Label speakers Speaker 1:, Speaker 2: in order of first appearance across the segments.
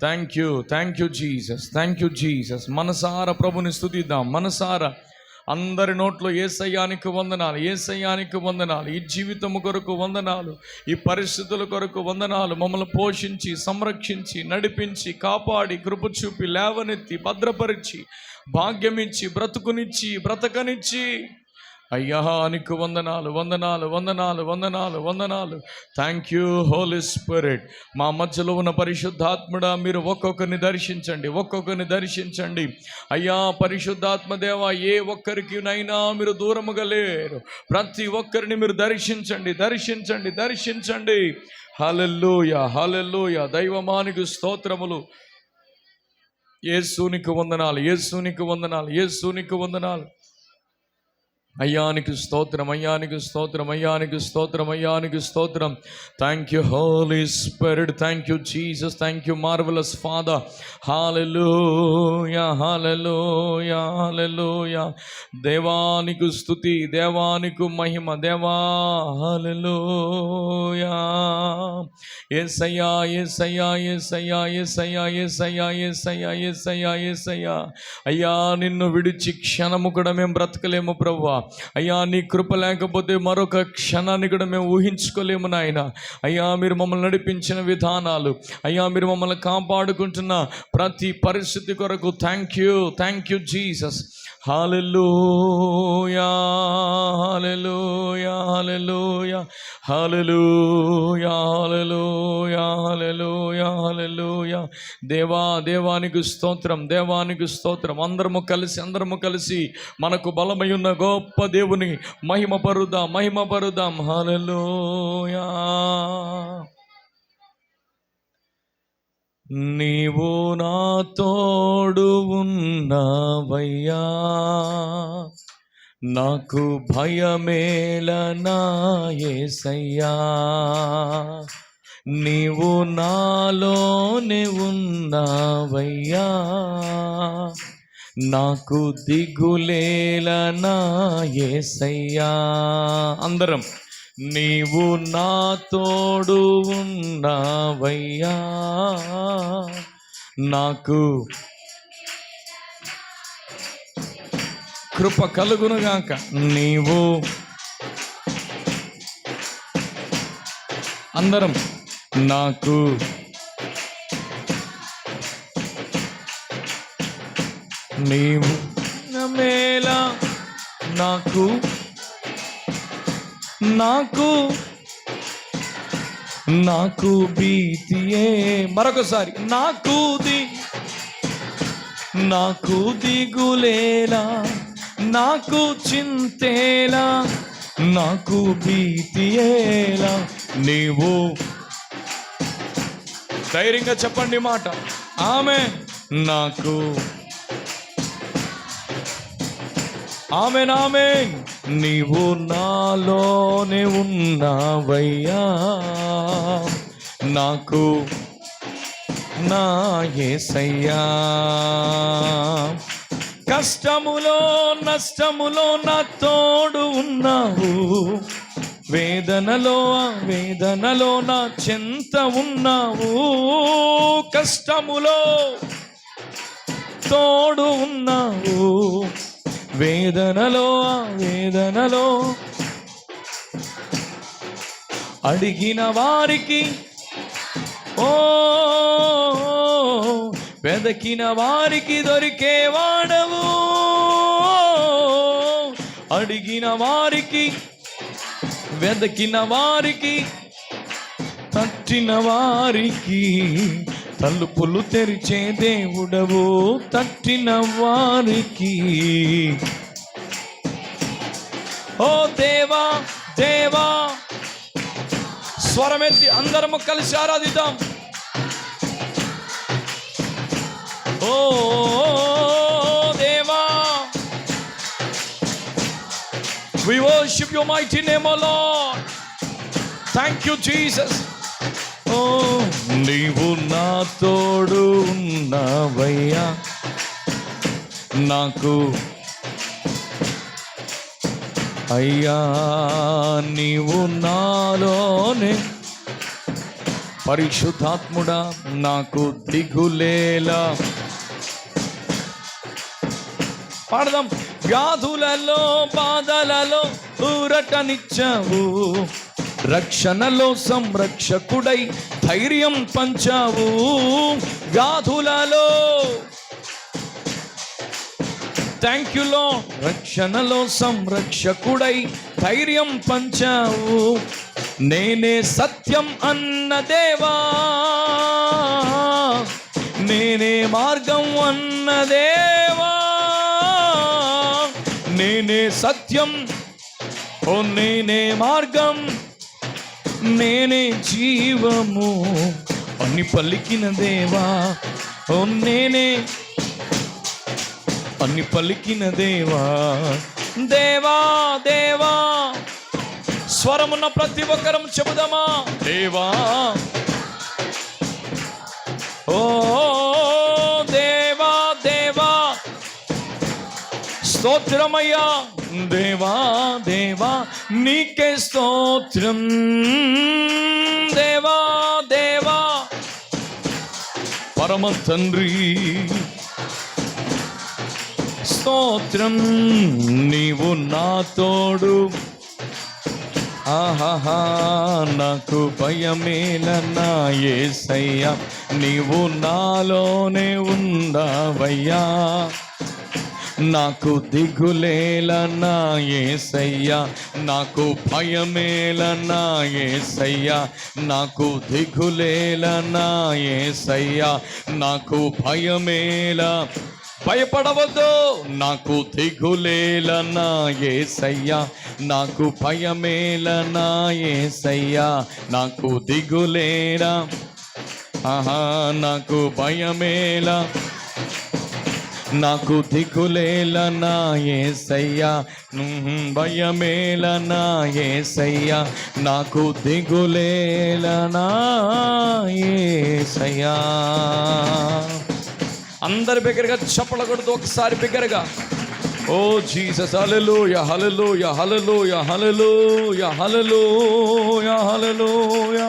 Speaker 1: Thank you thank you Jesus thank you Jesus మనసార ప్రభుని స్థుతిద్దాం మనసార అందరి నోట్లో ఏ సయ్యానికి వందనాలు ఏ సయ్యానికి వందనాలు. ఈ జీవితము కొరకు వందనాలు ఈ పరిస్థితుల కొరకు వందనాలు. మమ్మల్ని పోషించి సంరక్షించి నడిపించి కాపాడి కృప చూపి లేవనెత్తి భద్రపరిచి భాగ్యమిచ్చి బ్రతుకునిచ్చి బ్రతకనిచ్చి. అయ్యా నీకు వందనాలు వందనాలు వందనాలు వందనాలు వందనాలు. థ్యాంక్ యూ హోలీ స్పిరిట్ మా మధ్యలో ఉన్న పరిశుద్ధాత్ముడా మీరు ఒక్కొక్కరిని దర్శించండి ఒక్కొక్కరిని దర్శించండి. అయ్యా పరిశుద్ధాత్మ దేవ ఏ ఒక్కరికినైనా మీరు దూరముగా లేరు. ప్రతి ఒక్కరిని మీరు దర్శించండి దర్శించండి దర్శించండి. హలెల్లుయ హలెల్లుయ దైవమానికి స్తోత్రములు. ఏసునికి వందనాలు ఏసునికి వందనాలు ఏసునికి వందనాలు. అయ్యానికి స్తోత్రం అయ్యానికి స్తోత్రం అయ్యానికి స్తోత్రం అయ్యానికి స్తోత్రం. Thank you Holy Spirit thank you Jesus thank you marvelous father hallelujah hallelujah hallelujah దేవానికి స్తుతి దేవానికి మహిమ దేవా హాలెలూయా ఏసయ్యా ఏసయ్యా ఏసయ్యా ఏసయ్యా ఏసయ్యా ఏసయ్యా ఏసయ్యా ఏసయ్యా. అయ్యా నిన్ను విడిచి క్షణము కూడా మేము బ్రతకలేము ప్రవ్వా. అయ్యా నీ కృప లేకపోతే మరొక క్షణాన్ని కూడా మేము ఊహించుకోలేము నాయన. అయ్యా మీరు మమ్మల్ని నడిపించిన విధానాలు అయ్యా మీరు మమ్మల్ని కాపాడుకుంటున్న ప్రతి పరిస్థితి కొరకు thank you thank you Jesus hallelujah hallelujah hallelujah hallelujah hallelujah hallelujah hallelujah దేవా దేవానికి స్తోత్రం దేవానికి స్తోత్రం. అందరము కలిసి అందరము కలిసి మనకు బలమై ఉన్న గొప్ప దేవుని మహిమ పరుదాం మహిమ పరుదాం హాలెలూయా నీవు నా తోడు ఉన్నావయ్యా. నాకు భయమేలనాయసయ్యా. నీవు నాలోనే ఉన్నావయ్యా. నాకు దిగులేలనాయసయ్యా. అందరం నీవు నా తోడు ఉన్నావయ్యా. నాకు కృప కలుగునుగాక. నీవు అందరం నాకు నీవు. మేళ నాకు నాకు నాకు భీతియే మరొకసారి నాకు ది నాకు దిగులేలా నాకు చింతేలా నాకు భీతియేలా నీవు ధైర్యంగా చెప్పండి మాట. ఆమె నాకు. ఆమె నామే నీవు నాలోనే ఉన్నావయ్యా. నాకు నా ఏసయ్యా. కష్టములో నష్టములో నా తోడు ఉన్నావు. వేదనలో వేదనలో నా చెంత ఉన్నావు. కష్టములో తోడు ఉన్నావు. వేదనలో వేదనలో అడిగిన వారికి ఓ వెదకిన వారికి దొరికేవాడవు అడిగిన వారికి వెదకిన వారికి తట్టిన వారికి తలుపులు తెరిచే దేవుడవు తట్టిన వారికి ఓ దేవా దేవా స్వరమెత్తి అందరము కలిసి ఆరాధిద్దాం ఓ దేవా We worship your mighty name, O Lord. Thank you, Jesus. నీవు నా తోడు ఉన్నావయ్యా. నాకు అయ్యా నీవు నాలోనే పరిశుద్ధాత్ముడా నాకు దిగులేలా. పాడదాం. వ్యాధులలో బాధలలో ఊరటనిచ్చావు. రక్షణలో సంరక్షకుడై ధైర్యం పంచావు గాధులలో థ్యాంక్ యూలో రక్షణలో సంరక్షకుడై ధైర్యం పంచావు. నేనే సత్యం అన్న దేవా. నేనే మార్గం అన్న దేవా. నేనే సత్యం. ఓ నేనే మార్గం. నేనే జీవము అని పలికిన దేవా. ఓ నేనే అని పలికిన దేవా. దేవా దేవా స్వరమున్న ప్రతి ఒక్కరం చెబుదామా? దేవా. ఓ దేవా దేవా స్తోత్రమయ్యా. దేవా దేవా నీకే స్తోత్రం. దేవా దేవా. పరమ తండ్రి స్తోత్రం నీవు నా తోడు. ఆహాహా నాకు భయమేలన్నా ఏసయ్యా నీవు నాలోనే ఉందావయ్యా నాకు దిగులేలన్నా ఏసయ్యా నాకు భయమేలన్నా ఏసయ్యా నాకు దిగులేలన్నా ఏసయ్యా నాకు భయమేల. భయపడవద్దు నాకు దిగులేలనా ఏసయ్యా నాకు భయమేలనా ఏసయ్యా నాకు దిగులేరా ఆహా నాకు భయమేలా. నాకు దిగులేలనా ఏసయ్యా ఉహుం, భయమేలనా ఏసయ్యా నాకు దిగులేలనా ఏసయ్యా అందరి బిగ్గరగా చప్పల కొడుతూ ఒకసారి బిగ్గరగా. ఓ జీసస్ హల్లెలూయా హల్లెలూయా హల్లెలూయా హల్లెలూయా హల్లెలూయా యా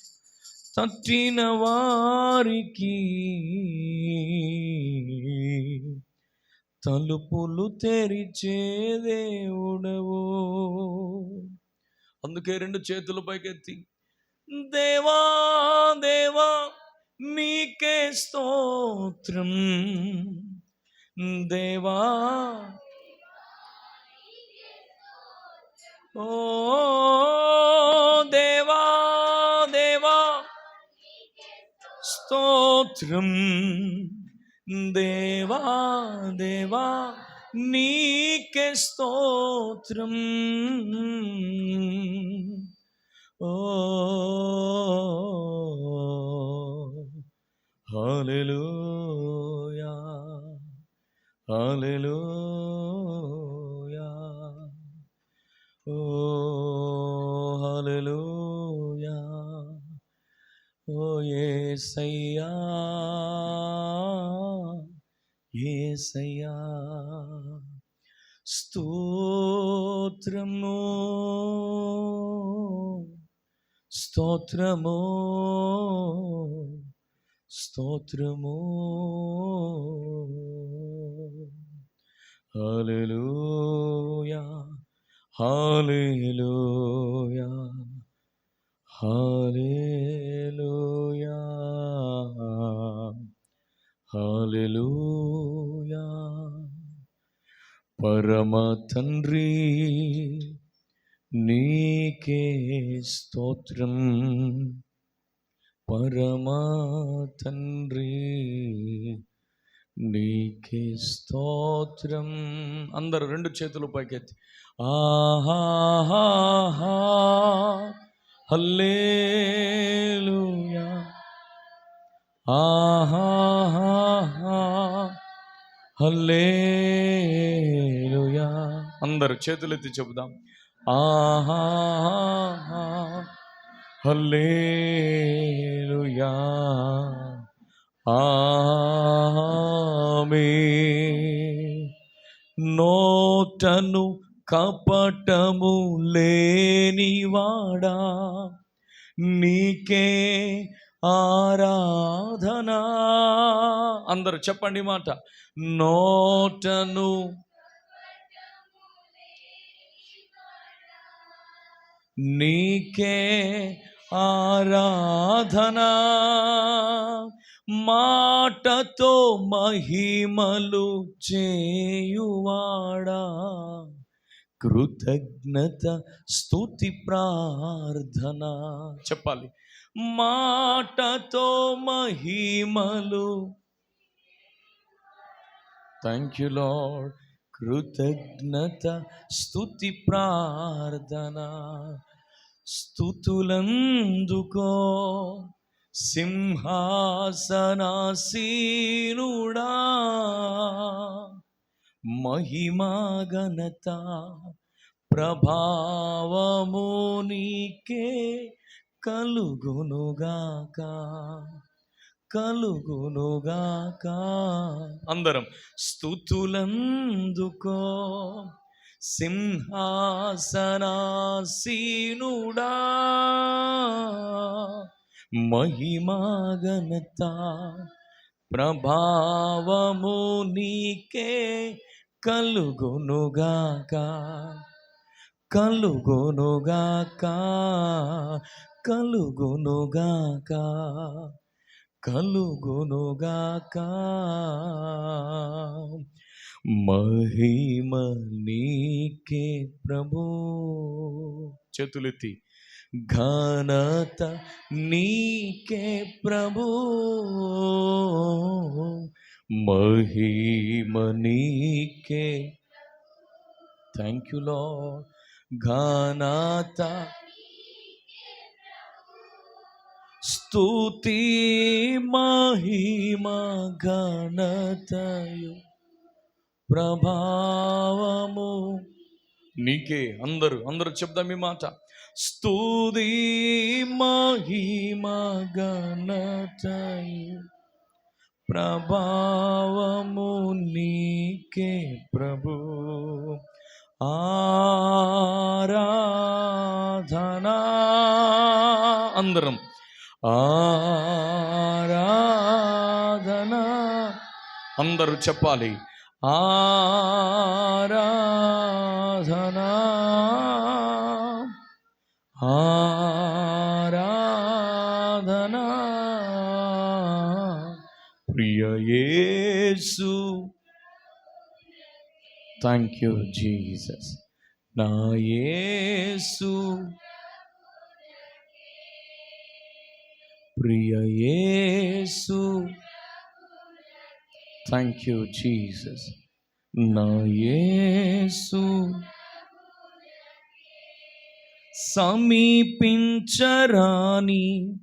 Speaker 1: తట్టిన వారికి తలుపులు తెరిచే దేవుడవు. అందుకే రెండు చేతులు పైకెత్తి దేవా దేవా నీకే స్తోత్రం. దేవా ఓ స్తోత్రం దేవా దేవా నీకే స్తోత్రం ఓ హల్లెలూయా హల్లెలూయా యేసయ్యా యేసయ్యా స్తోత్రము స్తోత్రము స్తోత్రము హల్లెలూయా హల్లెలూయా హల్లెలూయా హాలెలూయా పరమ తండ్రి నీకే స్తోత్రం. పరమ తండ్రి నీకే స్తోత్రం. అందరు రెండు చేతులు పైకెత్తి. ఆహా. హల్లేలుయా. హల్లేలుయా. అందరు చేతులెత్తి చెబుదాం. ఆహా హల్లేలుయా. ఆమె నోటను కపటము లేనివాడా? నీకే ఆరాధనా. అందరు చెప్పండి మాట. నోటను నీకే ఆరాధనా. మాటతో మహిమలు చేయువాడా. కృతజ్ఞత స్తుతి ప్రార్థన. చెప్పాలి. మాటతో మహిమలు. థ్యాంక్ యూ లాడ్ కృతజ్ఞత స్థుతి ప్రార్థన. స్థుతులందుకో సింహాసనాసీనుడా. మహిమా ఘనత ప్రభావము నీకే. కలుగునుగాక కలుగునుగాక. అందరం. స్థుతులందుకో సింహాసనాసీనుడా. మహిమా ఘనత ప్రభావము నీకే కలుగునుగాక కలుగునుగాక. కలుగునుగాక కలుగునుగాక. మహిమ నీకే ప్రభు. చేతులెత్తి. ఘనత నీకే ప్రభు. మహిమ నీకే. థ్యాంక్ యూ లో ఘనత స్తుతి మహిమ ఘనతయు. ప్రభావము. నీకే అందరూ అందరూ చెప్దాం ఈ మాట. స్తుతి మహిమ ఘనతయు. ప్రభావము నీకే ప్రభు. ఆరాధనా. అందరం. ఆరాధన. అందరూ చెప్పాలి. ఆరాధన. ఆరాధన. ప్రియయేసు థ్యాంక్ యూ జీసస్ నా యేసు. ప్రియయేసు థ్యాంక్ యూ జీసస్ నా యేసు. సమీపించరాని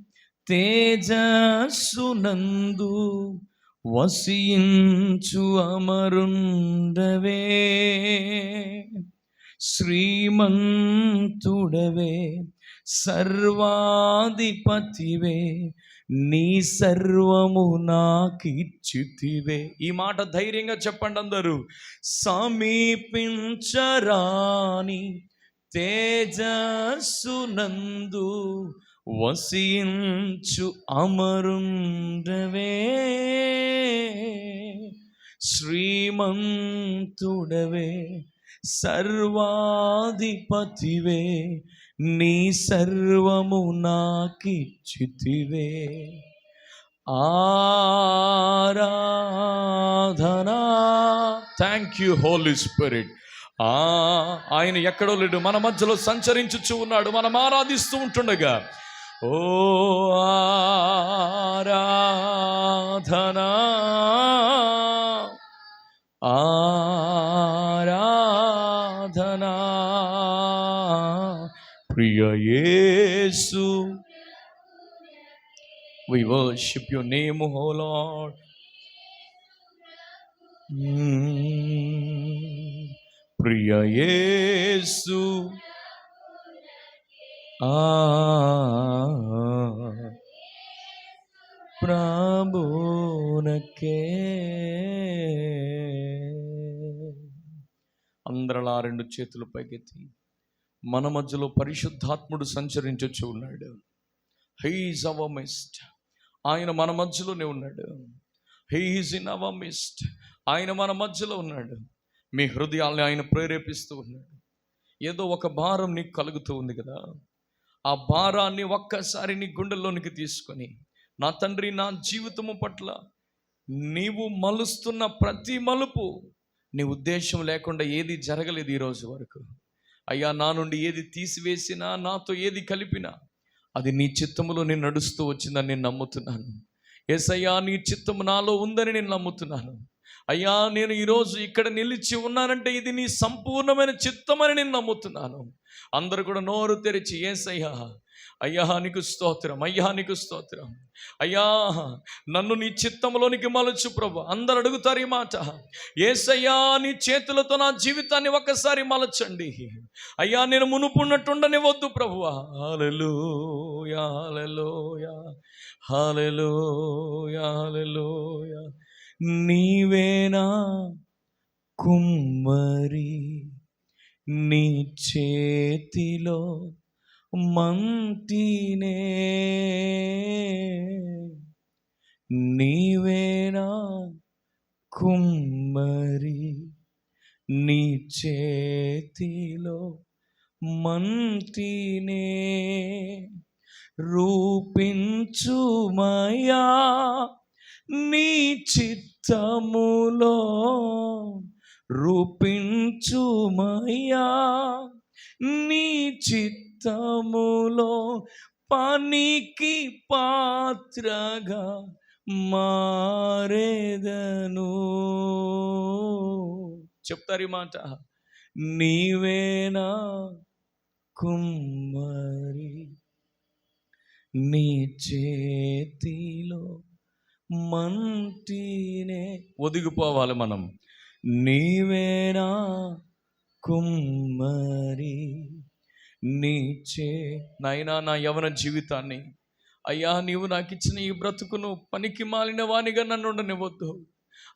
Speaker 1: తేజస్సునందు వసించు అమరుండవే. శ్రీమంతుడవే. సర్వాధిపతివే నీ సర్వము నాకిచ్చితివే. ఈ మాట ధైర్యంగా చెప్పండి అందరూ. సమీపించరాని తేజస్సునందు వసించు అమరుండవే. శ్రీమంతుడవే సర్వాధిపతివే నీ సర్వము నాకిచ్చితివే. ఆరాధనా. థ్యాంక్ యూ హోలీ స్పిరిట్ ఆ ఆయన ఎక్కడో లేడు మన మధ్యలో సంచరించుచు ఉన్నాడు మనం ఆరాధిస్తూ ఉంటుండగా. ఓ ఆరాధనా ఆరాధనా. We worship your name, O Lord. ప్రియ యేసు ఆ అందరలా రెండు చేతులు పైకెత్తి మన మధ్యలో పరిశుద్ధాత్ముడు సంచరించొచ్చు ఉన్నాడు. హీఈస్ అవర్ మెస్ట్ ఆయన మన మధ్యలోనే ఉన్నాడు. హీఈస్ ఇన్ అవర్ మిస్ట్ ఆయన మన మధ్యలో ఉన్నాడు. మీ హృదయాల్ని ఆయన ప్రేరేపిస్తూ ఉన్నాడు. ఏదో ఒక భారం నీకు కలుగుతూ ఉంది కదా. ఆ భారాన్ని ఒక్కసారి నీ గుండెల్లోనికి తీసుకొని నా తండ్రి నా జీవితము పట్ల నీవు మలుస్తున్న ప్రతి మలుపు నీ ఉద్దేశం లేకుండా ఏది జరగలేదు ఈరోజు వరకు. అయ్యా నా నుండి ఏది తీసివేసినా నాతో ఏది కలిపినా అది నీ చిత్తములో నేను నడుస్తూ వచ్చిందని నేను నమ్ముతున్నాను. ఏసయ్యా నీ చిత్తము నాలో ఉందని నేను నమ్ముతున్నాను. అయ్యా నేను ఈరోజు ఇక్కడ నిలిచి ఉన్నానంటే ఇది నీ సంపూర్ణమైన చిత్తమని నేను నమ్ముతున్నాను. అందరు కూడా నోరు తెరిచి ఏసయ్యా అయ్యా నీకు స్తోత్రం. అయ్యా నీకు స్తోత్రం. అయ్యా నన్ను నీ చిత్తంలోనికి మలచు ప్రభు. అందరు అడుగుతారు ఈ మాట. ఏసయ్యా నీ చేతులతో నా జీవితాన్ని ఒక్కసారి మలచండి. అయ్యా నేను మునుపున్నట్టుండని వద్దు ప్రభు హాలెలూయా హాలెలూయా హాలెలూయా హాలెలూయా నీవేనా కుమ్మరి నీ చేతిలో మంతినే. నీవేనా కుమ్మరి నీ చేతిలో మంతినే. రూపించుమయా నీ చిత్తములో రూపించుమయా నీ చిత్త జీవితములో పనికి పాత్రగా మారేదను. చెప్తారు ఈ మాట. నీవేనా కుమ్మరి? నీ చేతిలో మంటినే. ఒదిగిపోవాలి మనం. నీవేనా కుమ్మరి? నీ చే నాయనా నా యవన జీవితాన్ని. అయ్యా నీవు నాకు ఇచ్చిన ఈ బ్రతుకును పనికి మాలిన వానిగా నన్ను ఉండనివ్వద్దు.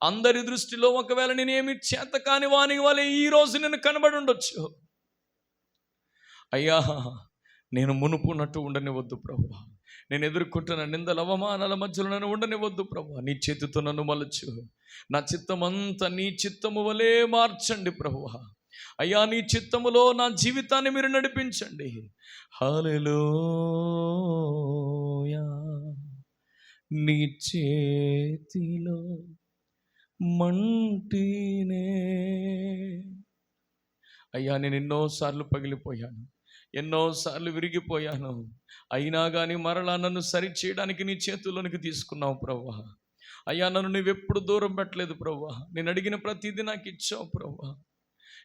Speaker 1: అందరి దృష్టిలో ఒకవేళ నేనేమి చేత కాని వాని వాళ్ళే ఈ రోజు నేను కనబడి ఉండొచ్చు. అయ్యా నేను మునుపున్నట్టు ఉండనివ్వద్దు ప్రభు. నేను ఎదుర్కొంటున్న నిందల అవమానాల మధ్యలో నన్ను ఉండనివ్వద్దు ప్రభు. నీ చేతితో నన్ను మలచు. నా చిత్తం అంతా నీ చిత్తము వలే మార్చండి ప్రభువా అయ్యా నీ చిత్తములో నా జీవితాన్ని మీరు నడిపించండి. హల్లెలూయా. నీ చేతిలో మంటినే. అయ్యా నేను ఎన్నోసార్లు పగిలిపోయాను ఎన్నోసార్లు విరిగిపోయాను. అయినా కానీ మరలా నన్ను సరి చేయడానికి నీ చేతుల్లోనికి తీసుకున్నావు ప్రవ్వా. అయ్యా నన్ను నువ్వెప్పుడు దూరం పెట్టలేదు ప్రవ్వా. నేను అడిగిన ప్రతిదీ నాకు ఇచ్చావు ప్రవ్వా.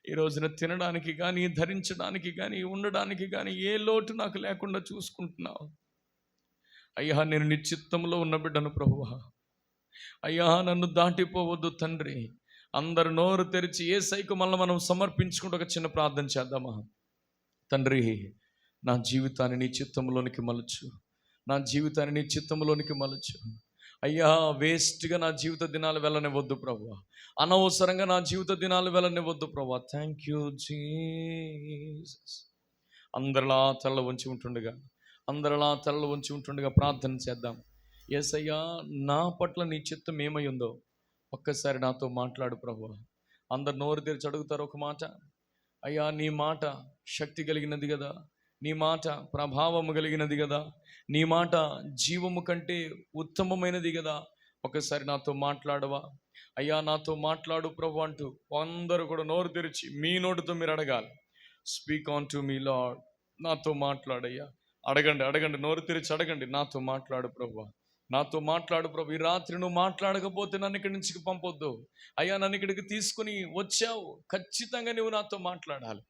Speaker 1: ఈ రోజున తినడానికి కానీ ధరించడానికి కానీ ఉండడానికి కానీ ఏ లోటు నాకు లేకుండా చూసుకుంటున్నావు? అయ్యా నేను నీ చిత్తంలో ఉన్న బిడ్డను ప్రభువ. అయ్యా నన్ను దాటిపోవద్దు తండ్రి. అందరు నోరు తెరిచి ఏ సైకు మళ్ళీ మనం సమర్పించుకుంటూ ఒక చిన్న ప్రార్థన చేద్దామా? తండ్రి నా జీవితాన్ని నీ చిత్తంలోనికి మలచు. నా జీవితాన్ని నీ చిత్తంలోనికి మలచు. అయ్యా వేస్ట్గా నా జీవిత దినాలు వెళ్ళనివ్వద్దు ప్రభు. అనవసరంగా నా జీవిత దినాలు వెళ్ళనివ్వద్దు ప్రభు. థ్యాంక్ యూ జీసస్ అందరిలా తల్ల ఉంచి ఉంటుండగా అందరిలా తెల్ల ఉంచి ఉంటుండగా ప్రార్థన చేద్దాం. ఏసయ్యా నా పట్ల నీ చిత్తం ఏమై ఉందో ఒక్కసారి నాతో మాట్లాడు ప్రభు. అందరు నోరు తెరిచి అడుగుతారు ఒక మాట. అయ్యా నీ మాట శక్తి కలిగినది కదా. నీ మాట ప్రభావము కలిగినది కదా. నీ మాట జీవము కంటే ఉత్తమమైనది కదా. ఒకసారి నాతో మాట్లాడవా? అయ్యా నాతో మాట్లాడు ప్రభు అంటూ అందరూ కూడా నోరు తెరిచి మీ నోటితో మీరు అడగాలి. Speak unto me Lord నాతో మాట్లాడయ్యా. అడగండి అడగండి నోరు తెరిచి అడగండి. నాతో మాట్లాడు ప్రభు. నాతో మాట్లాడు ప్రభు. ఈ రాత్రి నువ్వు మాట్లాడకపోతే నన్ను ఇక్కడి నుంచి పంపొద్దు. అయ్యా నన్ను ఇక్కడికి తీసుకుని వచ్చావు. ఖచ్చితంగా నువ్వు నాతో మాట్లాడాలి.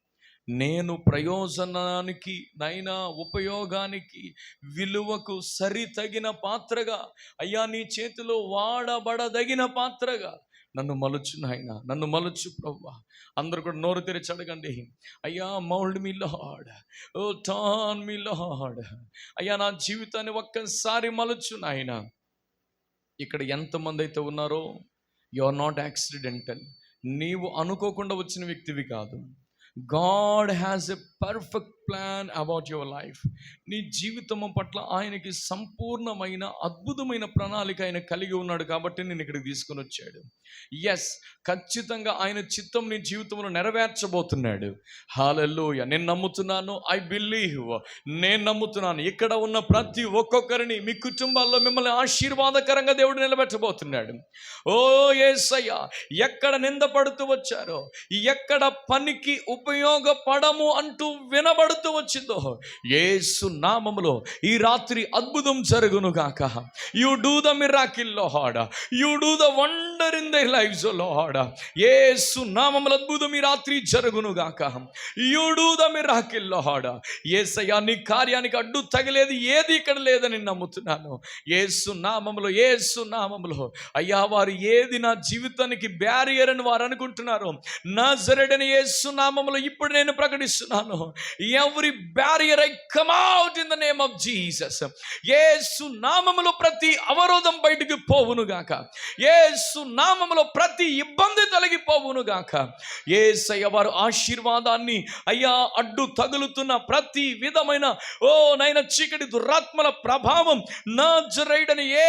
Speaker 1: నేను ప్రయోజనానికి నైనా ఉపయోగానికి విలువకు సరి తగిన పాత్రగా అయ్యా నీ చేతిలో వాడబడదగిన పాత్రగా నన్ను మలుచు నాయన నన్ను మలుచు ప్రవ్వా. అందరు కూడా నోరు తెరిచి అడగండి. అయ్యా mould me Lord O turn me Lord అయ్యా నా జీవితాన్ని ఒక్కసారి మలుచు నాయన. ఇక్కడ ఎంతమంది అయితే ఉన్నారో యు ఆర్ నాట్ యాక్సిడెంటల్. నీవు అనుకోకుండా వచ్చిన వ్యక్తివి కాదు. God has a perfect plan about your life నీ జీవితం పట్ల ఆయనకి సంపూర్ణమైన అద్భుతమైన ప్రణాళిక ఆయన కలిగి ఉన్నాడు కాబట్టి నేను ఇక్కడికి తీసుకొని వచ్చాడు. ఎస్ ఖచ్చితంగా ఆయన చిత్తం నీ జీవితంలో నెరవేర్చబోతున్నాడు. హాలెల్లోయ నేను నమ్ముతున్నాను. ఐ బిలీవ్ నేను నమ్ముతున్నాను. ఇక్కడ ఉన్న ప్రతి ఒక్కొక్కరిని మీ కుటుంబాల్లో మిమ్మల్ని ఆశీర్వాదకరంగా దేవుడు నిలబెట్టబోతున్నాడు. ఓ ఏసయ్య ఎక్కడ నిందపడుతూ వచ్చారో ఎక్కడ పనికి ఉపయోగపడము అంటూ వినబడు వినబడుతూ వచ్చిందో. ఏసు నామములో ఈ రాత్రి అద్భుతం జరుగును గాక. You do the miracle లోహాడ you do the wonder in the lives లోహాడ ఏసు నామముల అద్భుతం ఈ రాత్రి జరుగును గాక. యు డూ ద మిరాకిల్ లోహాడ ఏసయ్యా నీ కార్యానికి అడ్డు తగిలేది ఏది ఇక్కడ లేదని నమ్ముతున్నాను. ఏసు నామములో ఏసు నామములో. అయ్యా వారు ఏది నా జీవితానికి బ్యారియర్ అని వారు అనుకుంటున్నారు. నా జరడని ఏసు నామములో ఇప్పుడు నేను ప్రకటిస్తున్నాను. Every barrier I come out in the name of Jesus యేసు నామములో ప్రతి అవరోధం బయటికి పోవును గాక ఏ నామములో ప్రతి ఇబ్బంది తొలగిపోవును గాక యేసయ్య వారు ఆశీర్వాదాన్ని అయ్యా అడ్డు తగులుతున్న ప్రతి విధమైన ఓ నైనా చీకటి దురాత్మల ప్రభావం నా జరైడని ఏ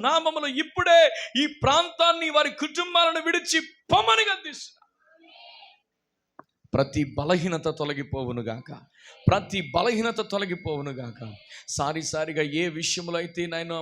Speaker 1: నామములో ఇప్పుడే ఈ ప్రాంతాన్ని వారి కుటుంబాలను విడిచి పొమ్మని గద్దిస్తున్నా ప్రతి బలహీనత తొలగిపోవునుగాక ప్రతి బలహీనత తొలగిపోవునుగాక సారి సారిగా ఏ విషయంలో అయితే నేను